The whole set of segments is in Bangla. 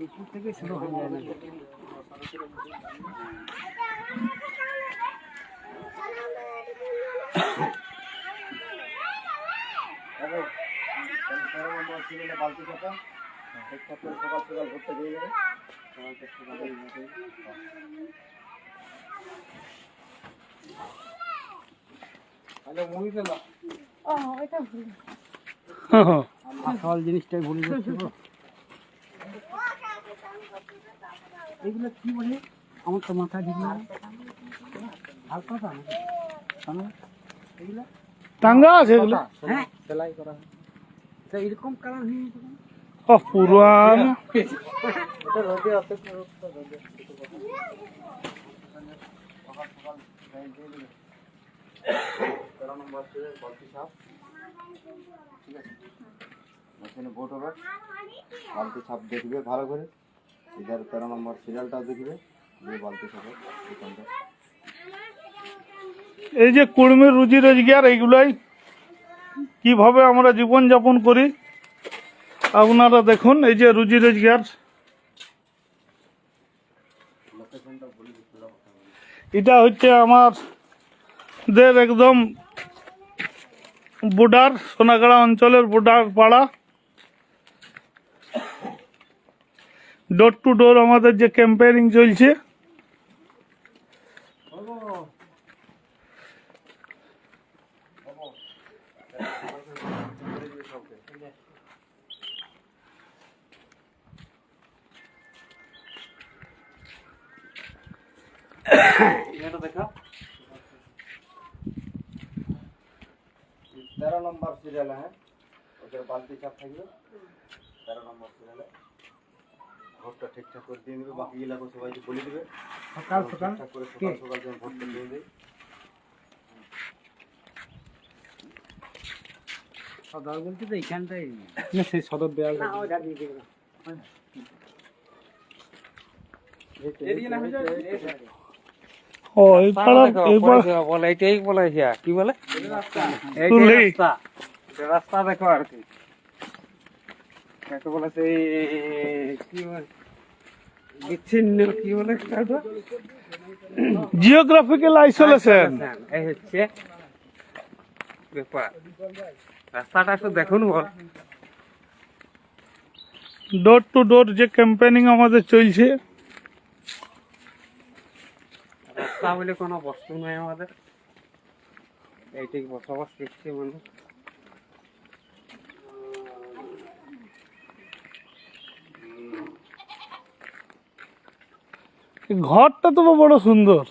দুপুর থেকে শুরু হয়ে যায় না বালতি সকাল সকাল ঘুরতে যাবে সকালে মুড়ি আসল জিনিসটাই ভুলে যাচ্ছে গো। এগুলো কি বলে? আমার তো মাথা ঢিল না। হালকা দাম এগুলো টাঙ্গা আছে এগুলো? হ্যাঁ। সেলাই করা হয়। তা এরকম কালার হয়ে। গেছে ও পুরান। এটা রোদে অত রোদে তেরো নম্বর সাপ ঠিক আছে। ওখানে ভোট হবে বালতি সাপ দেখবে ভালো করে। এদের তেরো নম্বর সিরিয়ালটাও দেখবে এই যে কুর্মির রুজি রোজগার, এইগুলাই কীভাবে আমরা জীবন যাপন করি, আপনারা দেখুন, এই যে রুজি রোজগার। এটা হচ্ছে আমাদের একদম বর্ডার, সোনাগাড়া অঞ্চলের বর্ডার পাড়া। ডোর টু ডোর আমাদের যে ক্যাম্পেনিং চলছে। তেরো নম্বর সিরিয়ালে হ্যাঁ? ওদের বালতি চাপ থাকবে। তেরো নম্বর সিরিয়ালে ভোটটা ঠিকঠাক করে দিয়ে দেবে বাকি এলাকা সবাইকে বলে দেবে সকাল সকাল ঠিকঠাক করে সকাল সকাল যেন ভোটটা দিয়ে দেয়। সদর বলতে তো এইখানটাই। সেই সদর না ওটা দিয়ে দেবে। না। ও এই পাড়ার এই পাড়া বলে এটাই বলে কি বলে? রাস্তা। দেখো আর কি। বলে সেই কি বলে? বিচ্ছিন্ন কি বলে জিওগ্রাফিক্যাল আইসোলেশন এই হচ্ছে ব্যাপার। রাস্তাটা একটু দেখুন বল। ডোর টু ডোর যে ক্যাম্পেনিং আমাদের চলছে। রাস্তা বলে কোনো বস্তু নাই আমাদের। এইটাই বসবাস করছে মানুষ ঘরটা তো বড় সুন্দর।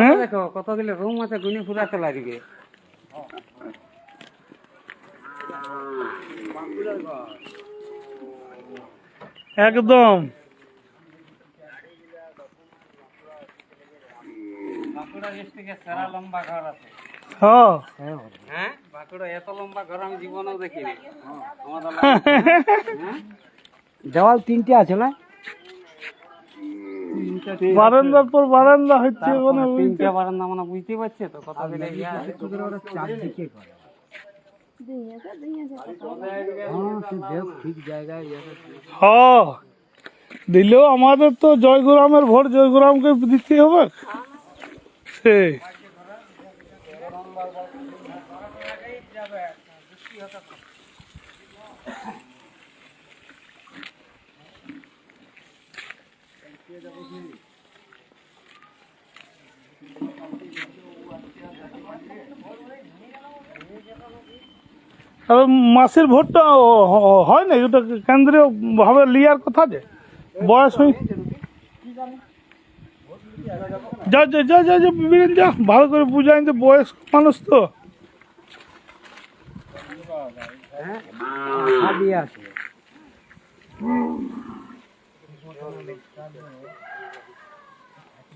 হ্যাঁ? দেখো কত দিলে রুম আছে গুনি ফুরাতে লাগবে। একদম। বাঁকুড়া ডিস্ট্রিক্টে সেরা লম্বা ঘর আছে। এত লম্বা ঘর আমি জীবনেও দেখিনি। দেওয়াল তিনটে আছে না? বারান্দার পর বারান্দা হচ্ছে মানে তিনটে বারান্দা মানে বুঝতে পারছে তো চারদিকে ঠিক জায়গায় হ্যাঁ দিলেও আমাদের তো জয়গুরামের ভোট জয়গুরামকে দিতে হবে সেই মাসের ভোটটা হয় না ওটা কেন্দ্রীয় ভাবে লিয়ার কথা যে, বয়স হয়ে যা যা যা যা যা যা, ভালো করে বুঝাই যে বয়স মানুষ তো। আছে গরমটা তার কম নাই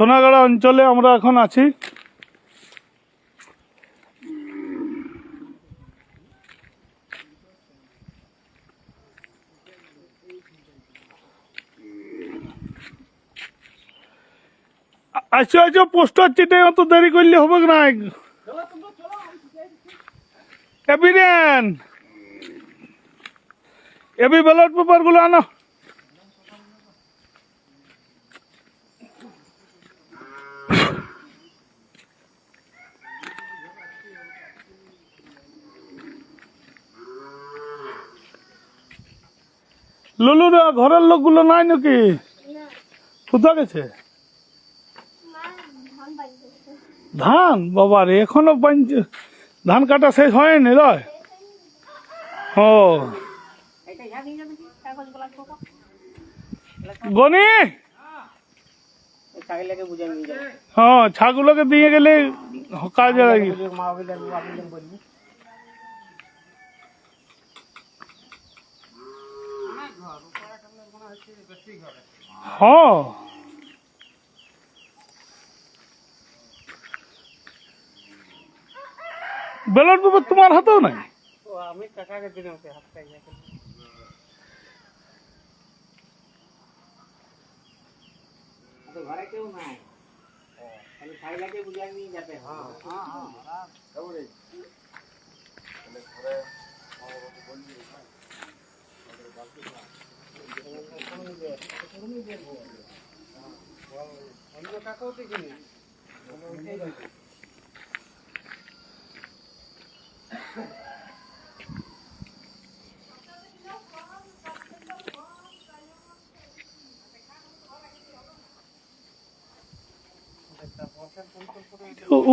সোনাগাড়া অঞ্চলে আমরা এখন আছি। আ- আচ্ছা আচ্ছা পোস্টার চিটে অত দেরি করলে হবে না এবিডেন এবি ব্যালট পেপারগুলো আনো। লুলু না ঘরের লোকগুলো নাই নাকি? কোথা গেছে? ধান বাবা রে এখনও ধান কাটা শেষ হয়নি রয় ও। গনি? হ্যাঁ ছাগুলোকে দিয়ে গেলে কাজে লাগে। হ্যাঁ ব্যালট পেপার তোমার হাতেও নাই? ও আমি কাকাকে দিলাম ঘরে কেউ নাই? খালি হ্যাঁ হ্যাঁ হ্যাঁ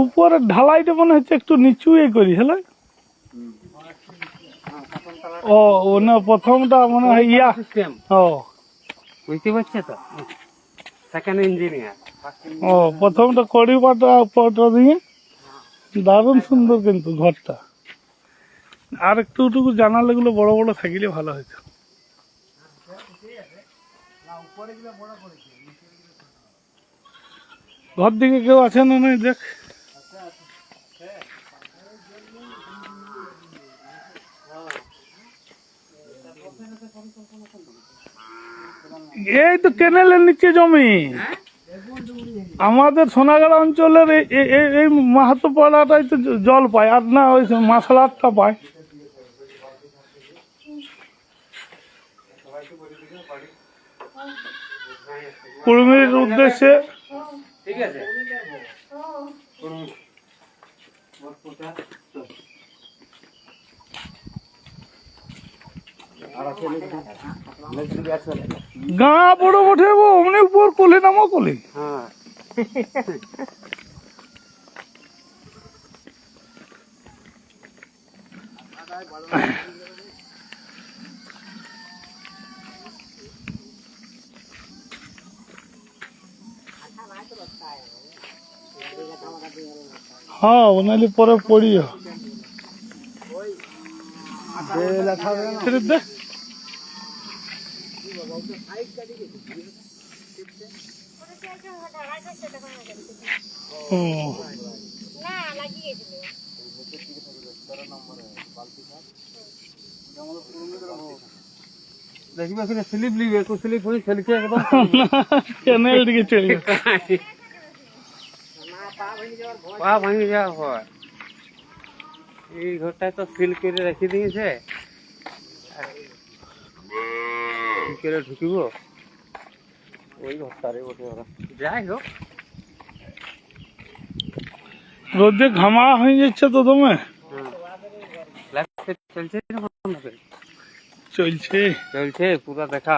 উপরের ঢালাইটা মনে হচ্ছে একটু নিচু এ করি হ্যালো ও না প্রথমটা মনে হয় ইয়া। সিস্টেম ও। বুঝতে পারছে তো? সেকেন্ড ইঞ্জিনিয়ার ও প্রথমটা কড়ি পাটা পাটা দিয়ে দারুণ সুন্দর কিন্তু ঘরটা। আর একটু টুকু জানালাগুলো বড় বড় থাকলে ভালো হতো। ঘর দিকে কেউ আছে না দেখ। এই তো কেনেলের নিচে জমি। আমাদের সোনাগাড়া অঞ্চলের এই- মাহাতো পাড়াটাই তো জল পায়, আর না ওই মাসালাটটা পায়। কুড়মির উদ্দেশ্যে ঠিক আছে। অমনি উপর কোলে নামো কোলে। হ্যাঁ হ্যাঁ নাহলে পরে পড়িও। ছেড়ে দে। হুম দেখবে এখানে স্লিপ লিবে একটু স্লিপ হয়ে খেলছে একদম ক্যানেল দিকে চলে গেছে। পা ভেঙে যাওয়ার ভয় এই ঘরটায় তো করে রেখে দিয়েছে কি করে ঢুকিব? ওই ঘরটারে বসে ওরা। যাই হোক রোদে ঘামা হয়ে যাচ্ছে তো তুমি? চলছে চলছে। পুরো দেখা